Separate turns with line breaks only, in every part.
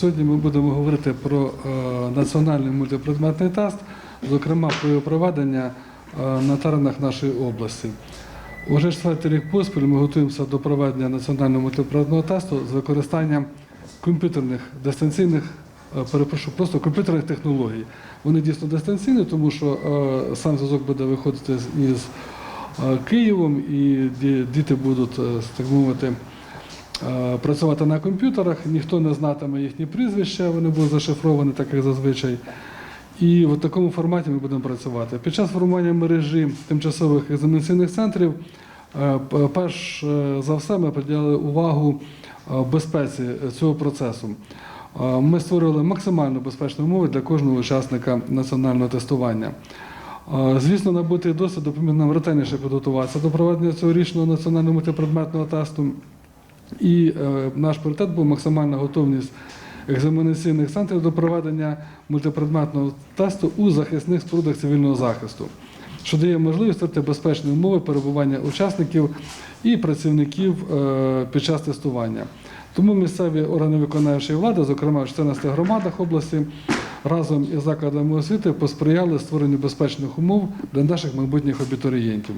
Сьогодні ми будемо говорити про е, національний мультипредметний тест, зокрема про його проведення е, на теренах нашої області. Уже четвертий рік поспіль ми готуємося до проведення національного мультипредметного тесту з використанням комп'ютерних дистанційних, е, перепрошую, просто комп'ютерних технологій. Вони дійсно дистанційні, тому що сам зв'язок буде виходити із Києвом, і діти будуть, так мовити, працювати на комп'ютерах, ніхто не знатиме їхні прізвища, вони будуть зашифровані, так як зазвичай. І в такому форматі ми будемо працювати. Під час формування мережі тимчасових екзаменаційних центрів, е, перш е, за все, ми приділили увагу е, безпеці цього процесу. Е, Ми створили максимально безпечні умови для кожного учасника національного тестування. Е, Звісно, набутий досвід допоміг нам ретельніше підготуватися до проведення цього річного національного мультипредметного тесту. І е, наш пріоритет був максимальна готовність екзаменаційних центрів до проведення мультипредметного тесту у захисних спорудах цивільного захисту, що дає можливість створити безпечні умови перебування учасників і працівників е, під час тестування. Тому місцеві органи виконавчої влади, зокрема в 14 громадах області, разом із закладами освіти посприяли створенню безпечних умов для наших майбутніх абітурієнтів.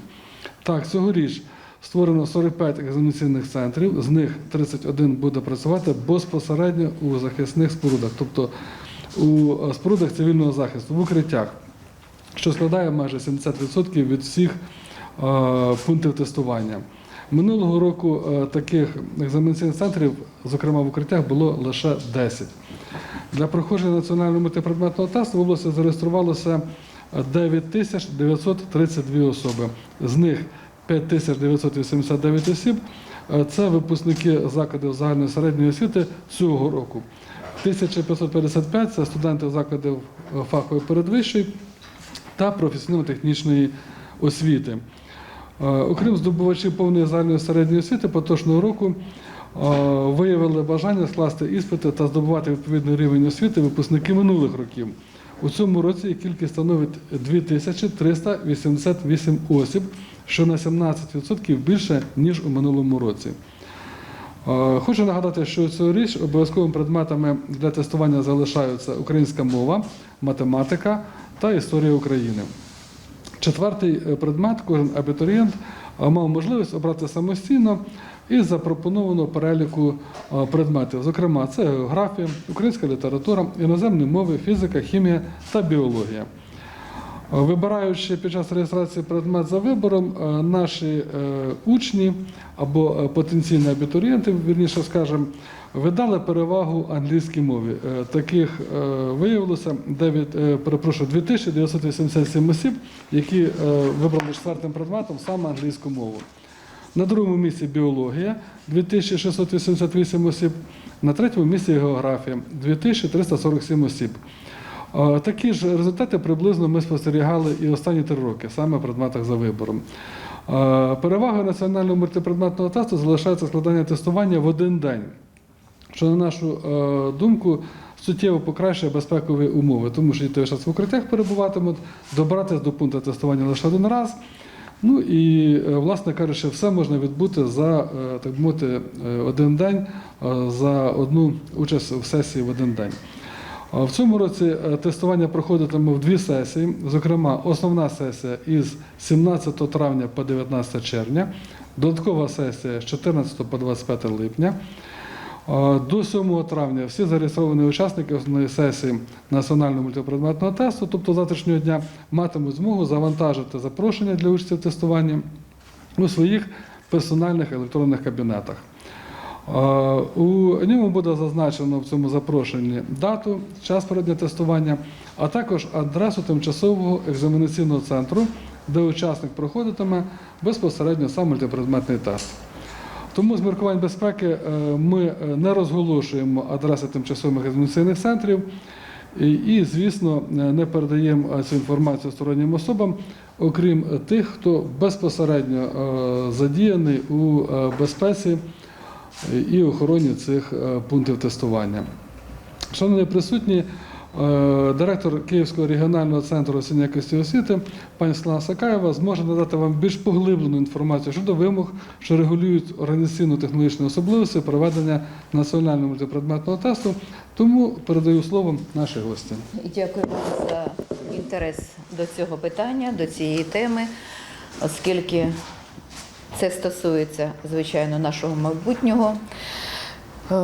Так, цьогоріч створено 45 екзаменаційних центрів, з них 31 буде працювати безпосередньо у захисних спорудах, тобто у е, спорудах цивільного захисту, в укриттях, що складає майже 70% від всіх е, пунктів тестування. Минулого року е, таких екзаменаційних центрів, зокрема в укриттях, було лише 10. Для проходження національного мультипредметного тесту в області зареєструвалося 9932 особи. З них 5989 осіб е, це випускники закладів загальної середньої освіти цього року. 1555 це студенти закладів е, фахової передвищої та професійно-технічної освіти. Е, Окрім здобувачів повної загальної середньої освіти поточного року виявили бажання скласти іспити та здобувати відповідний рівень освіти випускники минулих років. У цьому році кількість становить 2388 осіб, що на 17% більше, ніж у минулому році. Е, Хочу нагадати, що цьогоріч обов'язковими предметами для тестування залишаються українська мова, математика та історія України. Четвертий е, предмет кожен абітурієнт е, мав можливість обрати самостійно із запропонованого переліку е, предметів. Зокрема, це географія, українська література, іноземні мови, фізика, хімія та біологія. Е, Вибираючи під час реєстрації предмет за вибором, е, наші учні або потенційні абітурієнти, вірніше скажемо, видали перевагу англійській мові. Таких виявилося 9, е, перепрошую, 2987 осіб, які вибрали четвертим предметом саме англійську мову. На другому місці біологія 2688 осіб, на третьому місці географія 2347 осіб. Такі ж результати приблизно ми спостерігали і останні три роки, саме в предметах за вибором. Перевагою національного мультипредметного тесту залишається складання тестування в один день, що, на нашу думку, суттєво покращує безпекові умови, тому що діти зараз в укриттях перебуватимуть, добратися до пункту тестування лише один раз. Ну і, е, власне кажучи, все можна відбути за е, так би мовити, е, один день, за одну участь в сесії в один день. В цьому році тестування проходитиме в дві сесії. Зокрема, основна сесія із 17 травня по 19 червня, додаткова сесія з 14 по 25 липня. До 7 травня всі зареєстровані учасники основної сесії національного мультипредметного тесту, тобто завтрашнього дня, матимуть змогу завантажити запрошення для участі в тестуванні у своїх персональних електронних кабінетах. У ньому буде зазначено в цьому запрошенні дату, час проведення тестування, а також адресу тимчасового екзаменаційного центру, де учасник проходитиме безпосередньо сам мультипредметний тест. Тому з міркувань безпеки е, ми е, не розголошуємо адреси тимчасових екзаменаційних центрів і, звісно, е, не передаємо цю інформацію стороннім особам, окрім тих, хто безпосередньо задіяний у безпеці і охороні цих пунктів тестування. Шановні присутні, Директор Київського регіонального центру освітньої якості освіти пані Слана Сакаєва зможе надати вам більш поглиблену інформацію щодо вимог, що регулюють організаційно-технологічні особливості проведення національного мультипредметного тесту. Тому передаю слово нашій гості.
Дякую вам за інтерес до цього питання, до цієї теми, оскільки це стосується, звичайно, нашого майбутнього, е,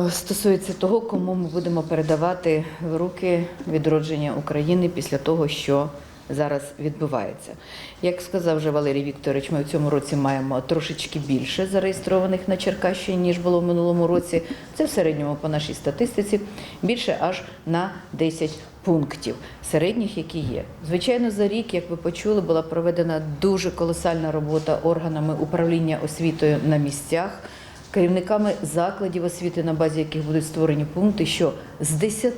стосується того, кому ми будемо передавати в руки відродження України після того, що зараз відбувається. Як сказав вже Валерій Вікторович, ми в цьому році маємо трошечки більше зареєстрованих на Черкащині, ніж було в минулому році. Це в середньому по нашій статистиці більше аж на 10 пунктів середніх, які є. Звичайно, за рік, як ви почули, була проведена дуже колосальна робота органами управління освітою на місцях керівниками закладів освіти, на базі яких будуть створені пункти, що з 10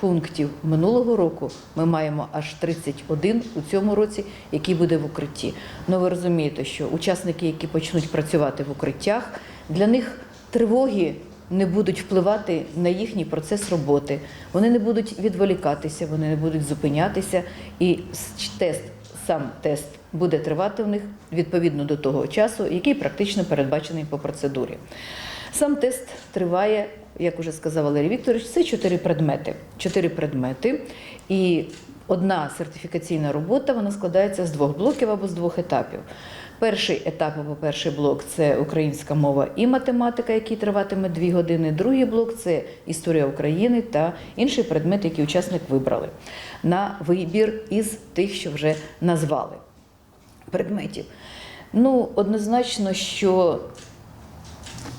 пунктів минулого року ми маємо аж 31 у цьому році, який буде в укритті. Ну ви розумієте, що учасники, які почнуть працювати в укриттях, для них тривоги. Не будуть впливати на їхній процес роботи, вони не будуть відволікатися, вони не будуть зупинятися, і тест, сам тест буде тривати в них відповідно до того часу, який практично передбачений по процедурі. Сам тест триває, як уже сказав Валерій Вікторович, це чотири предмети. Чотири предмети. І одна сертифікаційна робота вона складається з двох блоків або з двох етапів. Перший етап або перший блок це українська мова і математика, який триватиме дві години. Другий блок це історія України та інші предмети, які учасник вибрали на вибір із тих, що вже назвали предметів. Ну, однозначно, що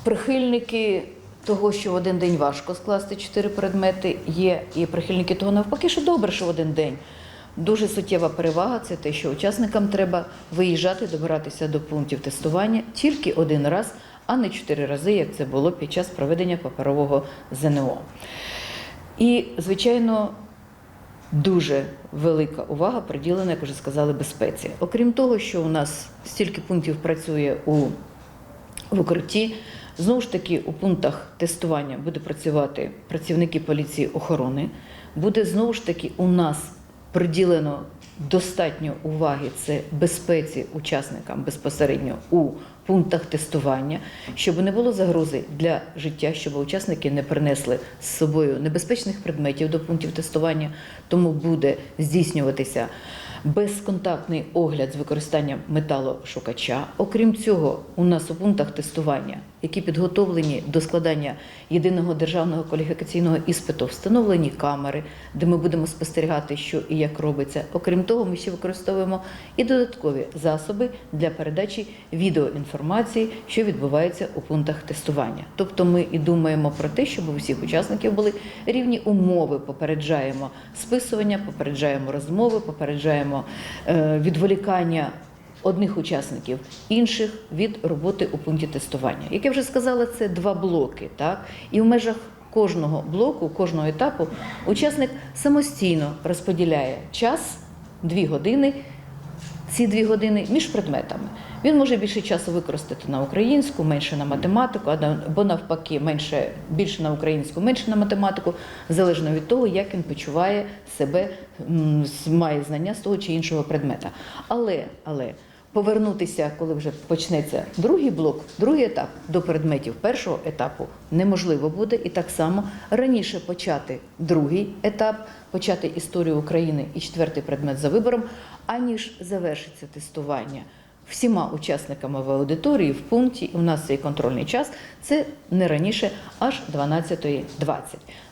прихильники того, що в один день важко скласти чотири предмети, є і прихильники того навпаки, що добре, що в один день. Дуже суттєва перевага це те, що учасникам треба виїжджати, добиратися до пунктів тестування тільки один раз, а не чотири рази, як це було під час проведення паперового ЗНО. І, звичайно, дуже велика увага приділена, як вже сказали, безпеці. Окрім того, що у нас стільки пунктів працює у укритті. Знову ж таки, у пунктах тестування буде працювати працівники поліції охорони. Буде знову ж таки у нас приділено достатньо уваги це безпеці учасникам безпосередньо у пунктах тестування, щоб не було загрози для життя, щоб учасники не принесли з собою небезпечних предметів до пунктів тестування, тому буде здійснюватися безконтактний огляд з використанням металошукача. Окрім цього, у нас у пунктах тестування, які підготовлені до складання єдиного державного кваліфікаційного іспиту, встановлені камери, де ми будемо спостерігати, що і як робиться. Окрім того, ми ще використовуємо і додаткові засоби для передачі відеоінформації, що відбувається у пунктах тестування. Тобто, ми і думаємо про те, щоб у всіх учасників були рівні умови. Попереджаємо списування, попереджаємо розмови, попереджаємо е, відволікання одних учасників, інших від роботи у пункті тестування. Як я вже сказала, це два блоки. Так? І в межах кожного блоку, кожного етапу учасник самостійно розподіляє час, дві години, ці дві години між предметами. Він може більше часу використати на українську, менше на математику, або навпаки, менше більше на українську, менше на математику, залежно від того, як він почуває себе, має знання з того чи іншого предмета. Але, але повернутися, коли вже почнеться другий блок, другий етап до предметів першого етапу неможливо буде, і так само раніше почати другий етап, почати історію України і четвертий предмет за вибором, аніж завершиться тестування всіма учасниками в аудиторії в пункті. У нас цей контрольний час це не раніше аж 12.20.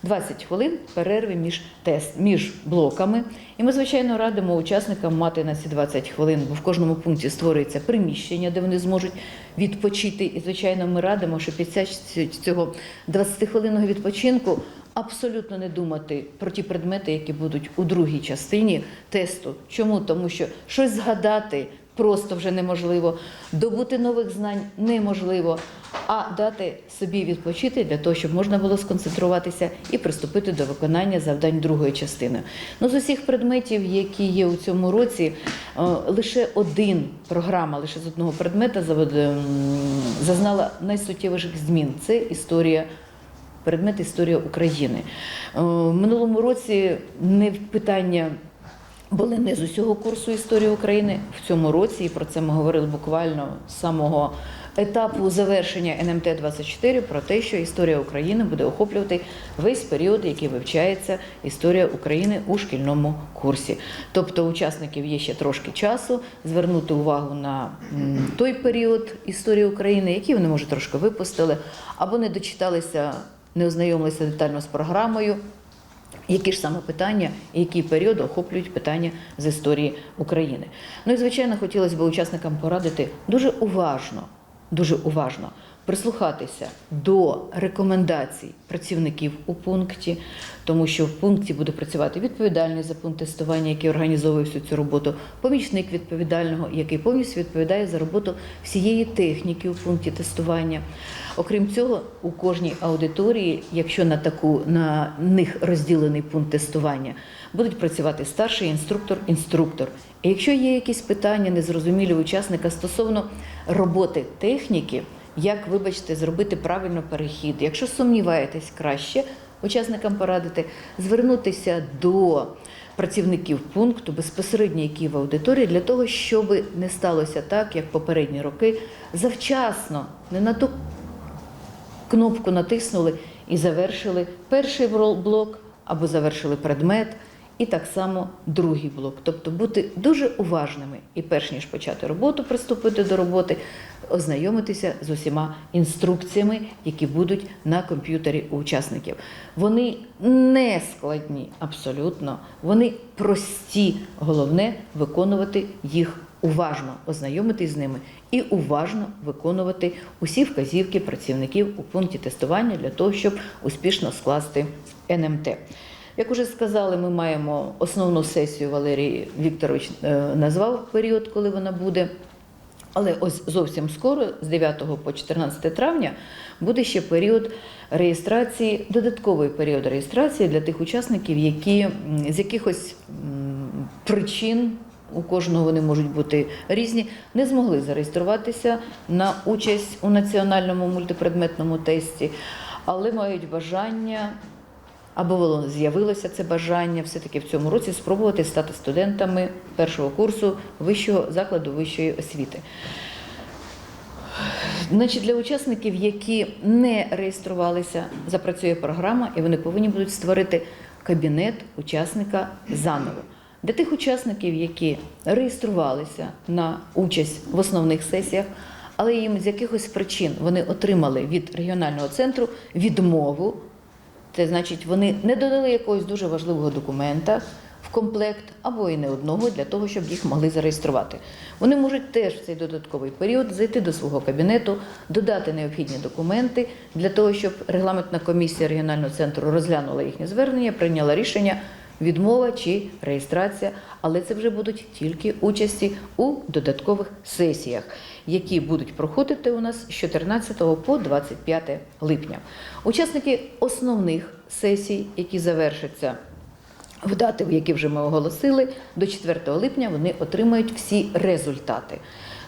20 хвилин перерви між тест між блоками. І ми, звичайно, радимо учасникам мати на ці 20 хвилин, бо в кожному пункті створюється приміщення, де вони зможуть відпочити. І, звичайно, ми радимо, що під цього 20-хвилинного відпочинку абсолютно не думати про ті предмети, які будуть у другій частині тесту. Чому? Тому що щось згадати просто вже неможливо, добути нових знань неможливо, а дати собі відпочити для того, щоб можна було сконцентруватися і приступити до виконання завдань другої частини. Ну, з усіх предметів, які є у цьому році, е, лише один програма, лише з одного предмета завод- зазнала найсуттєвіших змін. Це історія предмет історія України. Е, В минулому році не питання були не з усього курсу історії України в цьому році, і про це ми говорили буквально з самого етапу завершення НМТ 24 про те, що історія України буде охоплювати весь період, який вивчається історія України у шкільному курсі. Тобто учасників є ще трошки часу звернути увагу на той період історії України, який вони може трошки випустили, або не дочиталися, не ознайомилися детально з програмою. Які ж саме питання і який період охоплюють питання з історії України? Ну і звичайно, хотілося б учасникам порадити дуже уважно, дуже уважно прислухатися до рекомендацій працівників у пункті, тому що в пункті буде працювати відповідальний за пункт тестування, який організовує всю цю роботу, помічник відповідального, який повністю відповідає за роботу всієї техніки у пункті тестування. Окрім цього, у кожній аудиторії, якщо на таку на них розділений пункт тестування, будуть працювати старший інструктор, інструктор. І якщо є якісь питання незрозумілі учасника стосовно роботи техніки, як, вибачте, зробити правильно перехід, якщо сумніваєтесь краще, учасникам порадити звернутися до працівників пункту безпосередньо, які в аудиторії, для того, щоб не сталося так, як попередні роки, завчасно, не на ту кнопку натиснули і завершили перший блок або завершили предмет, і так само другий блок. Тобто бути дуже уважними і перш ніж почати роботу, приступити до роботи, ознайомитися з усіма інструкціями, які будуть на комп'ютері у учасників. Вони не складні абсолютно, вони прості. Головне виконувати їх уважно, ознайомитись з ними і уважно виконувати усі вказівки працівників у пункті тестування для того, щоб успішно скласти НМТ. Як уже сказали, ми маємо основну сесію Валерій Вікторович е, назвав період, коли вона буде. Але ось зовсім скоро, з 9 по 14 травня, буде ще період реєстрації, додатковий період реєстрації для тих учасників, які з якихось причин. У кожного вони можуть бути різні, не змогли зареєструватися на участь у національному мультипредметному тесті, але мають бажання або воно з'явилося це бажання все-таки в цьому році спробувати стати студентами першого курсу вищого закладу вищої освіти. Значить, для учасників, які не реєструвалися, запрацює програма, і вони повинні будуть створити кабінет учасника заново. Для тих учасників, які реєструвалися на участь в основних сесіях, але їм з якихось причин вони отримали від регіонального центру відмову це значить, вони не додали якогось дуже важливого документа в комплект або і не одного для того, щоб їх могли зареєструвати. Вони можуть теж в цей додатковий період зайти до свого кабінету, додати необхідні документи для того, щоб регламентна комісія регіонального центру розглянула їхнє звернення, прийняла рішення. Відмова чи реєстрація, але це вже будуть тільки участі у додаткових сесіях, які будуть проходити у нас з 14 по 25 липня. Учасники основних сесій, які завершаться в дати, в які вже ми оголосили, до 4 липня вони отримають всі результати.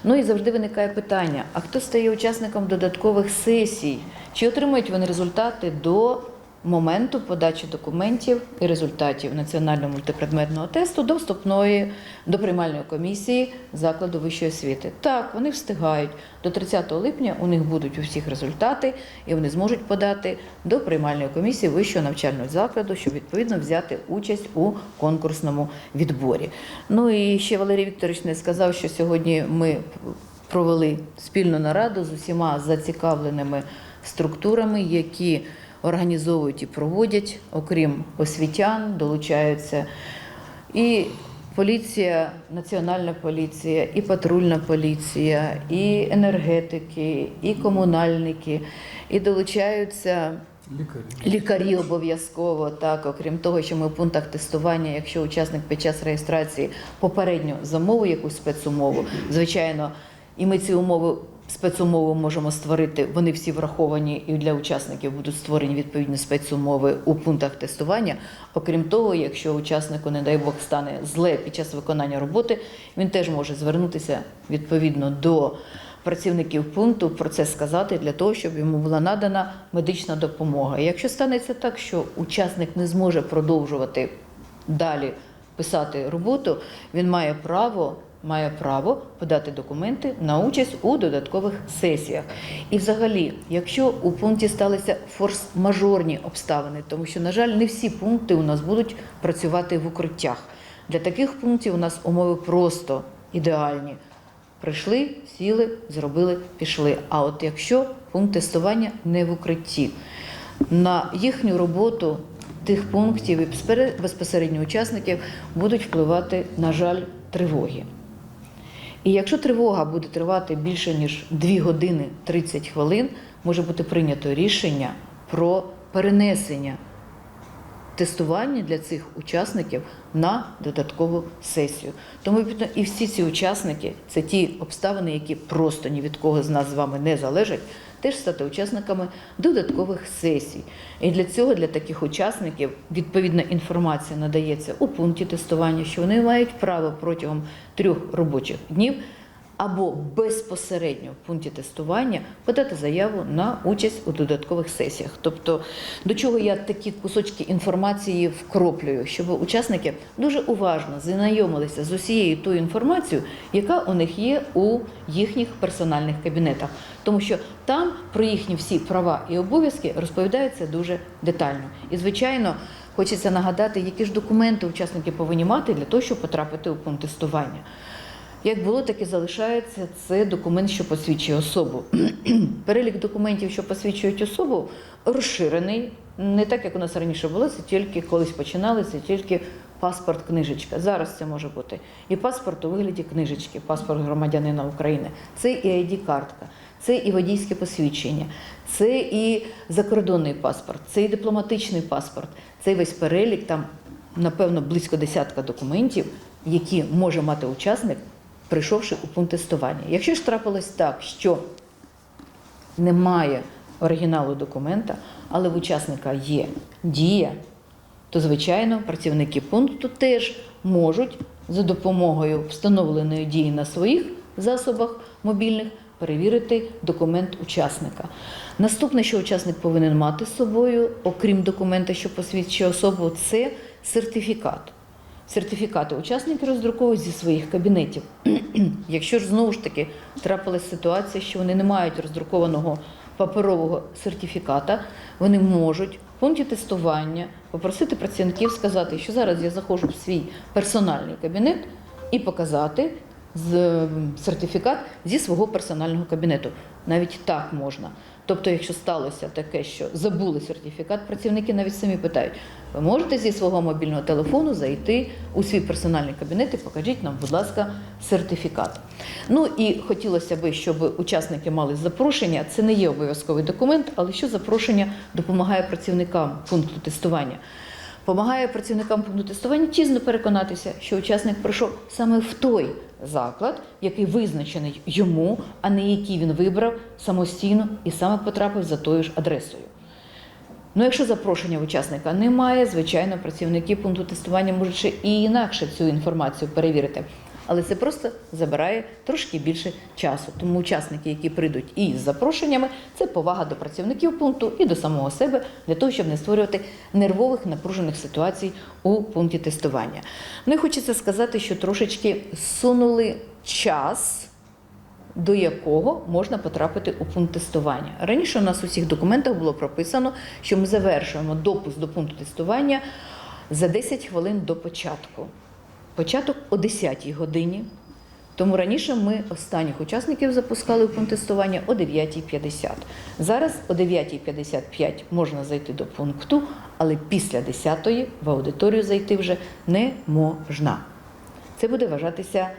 Ну і завжди виникає питання: а хто стає учасником додаткових сесій? Чи отримують вони результати до моменту подачі документів і результатів національного мультипредметного тесту до вступної до приймальної комісії закладу вищої освіти. Так, вони встигають. До 30 липня у них будуть у всіх результати, і вони зможуть подати до приймальної комісії вищого навчального закладу, щоб відповідно взяти участь у конкурсному відборі. Ну і ще Валерій Вікторович не сказав, що сьогодні ми провели спільну нараду з усіма зацікавленими структурами, які організовують і проводять, окрім освітян, долучаються і поліція, національна поліція, і патрульна поліція, і енергетики, і комунальники, і долучаються.
Лікарі.
Лікарі обов'язково так, окрім того, що ми в пунктах тестування, якщо учасник під час реєстрації попередньо замовив якусь спецумову, звичайно, і ми ці умови. Спецумови можемо створити, вони всі враховані і для учасників будуть створені відповідні спецумови у пунктах тестування. Окрім того, якщо учаснику, не дай Бог, стане зле під час виконання роботи, він теж може звернутися відповідно до працівників пункту про це сказати для того, щоб йому була надана медична допомога. Якщо станеться так, що учасник не зможе продовжувати далі писати роботу, він має право. Має право подати документи на участь у додаткових сесіях. І взагалі, якщо у пункті сталися форс-мажорні обставини, тому що, на жаль, не всі пункти у нас будуть працювати в укриттях. Для таких пунктів у нас умови просто ідеальні. Прийшли, сіли, зробили, пішли. А от якщо пункт тестування не в укритті, на їхню роботу тих пунктів і безпосередньо учасників будуть впливати, на жаль, тривоги. І якщо тривога буде тривати більше ніж 2 години 30 хвилин, може бути прийнято рішення про перенесення тестування для цих учасників на додаткову сесію. Тому і всі ці учасники це ті обставини, які просто ні від кого з нас з вами не залежать, теж стати учасниками додаткових сесій. І для цього для таких учасників відповідна інформація надається у пункті тестування, що вони мають право протягом трьох робочих днів або безпосередньо в пункті тестування подати заяву на участь у додаткових сесіях. Тобто, до чого я такі кусочки інформації вкроплюю, щоб учасники дуже уважно знайомилися з усією тою інформацією, яка у них є у їхніх персональних кабінетах, тому що там про їхні всі права і обов'язки розповідається дуже детально. І звичайно. Хочеться нагадати, які ж документи учасники повинні мати для того, щоб потрапити у пункт тестування. Як було, так і залишається це документ, що посвідчує особу. Перелік документів, що посвідчують особу, розширений. Не так, як у нас раніше було, це тільки колись починали, це тільки паспорт, книжечка. Зараз це може бути і паспорт у вигляді книжечки, паспорт громадянина України, це і ID-картка, це і водійське посвідчення, це і закордонний паспорт, це і дипломатичний паспорт, це весь перелік там, напевно, близько десятка документів, які може мати учасник, прийшовши у пункт тестування. Якщо ж трапилось так, що немає оригіналу документа, але в учасника є дія, то, звичайно, працівники пункту теж можуть за допомогою встановленої дії на своїх засобах мобільних перевірити документ учасника. Наступне, що учасник повинен мати з собою, окрім документа, що посвідчує особу, це сертифікат. Сертифікати учасники роздруковують зі своїх кабінетів. Якщо ж знову ж таки трапилась ситуація, що вони не мають роздрукованого паперового сертифіката, вони можуть в пункті тестування попросити працівників сказати, що зараз я заходжу в свій персональний кабінет і показати сертифікат зі свого персонального кабінету. Навіть так можна. Тобто, якщо сталося таке, що забули сертифікат, працівники навіть самі питають: ви можете зі свого мобільного телефону зайти у свій персональний кабінет і покажіть нам, будь ласка, сертифікат. Ну і хотілося би, щоб учасники мали запрошення. Це не є обов'язковий документ, але що запрошення допомагає працівникам пункту тестування. Помагає працівникам пункту тестування тісно переконатися, що учасник прийшов саме в той заклад, який визначений йому, а не який він вибрав самостійно і саме потрапив за тою ж адресою. Ну, якщо запрошення учасника немає, звичайно, працівники пункту тестування можуть ще і інакше цю інформацію перевірити. Але це просто забирає трошки більше часу. Тому учасники, які прийдуть і з запрошеннями, це повага до працівників пункту і до самого себе для того, щоб не створювати нервових напружених ситуацій у пункті тестування. Ну і хочеться сказати, що трошечки сунули час до якого можна потрапити у пункт тестування. Раніше у нас у всіх документах було прописано, що ми завершуємо допуск до пункту тестування за 10 хвилин до початку. Початок о 10 годині. Тому раніше ми останніх учасників запускали у пункт тестування о 9.50. Зараз о 9.55 можна зайти до пункту, але після 10 в аудиторію зайти вже не можна. Це буде вважатися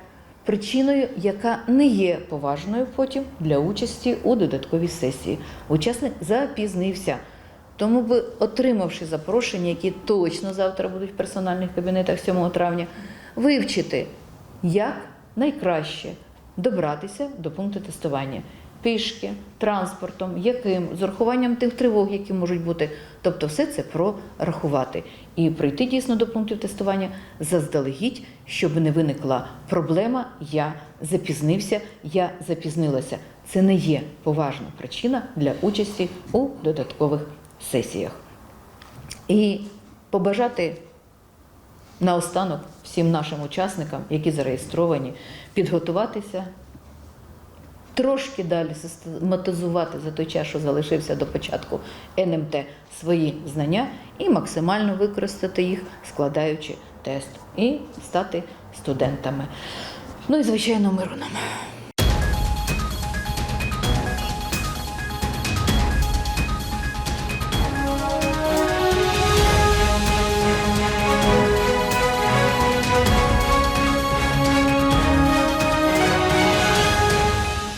причиною, яка не є поважною потім для участі у додатковій сесії. Учасник запізнився. Тому би, отримавши запрошення, які точно завтра будуть в персональних кабінетах 7 травня, вивчити, як найкраще добратися до пункту тестування. пішки, транспортом, яким, з урахуванням тих тривог, які можуть бути. Тобто все це прорахувати і прийти дійсно до пунктів тестування заздалегідь, щоб не виникла проблема Я запізнився, я запізнилася. Це не є поважна причина для участі у додаткових сесіях. І побажати наостанок всім нашим учасникам, які зареєстровані, підготуватися, трошки далі систематизувати за той час, що залишився до початку НМТ свої знання, і максимально використати їх, складаючи тест, і стати студентами. Ну і звичайно, миру нам.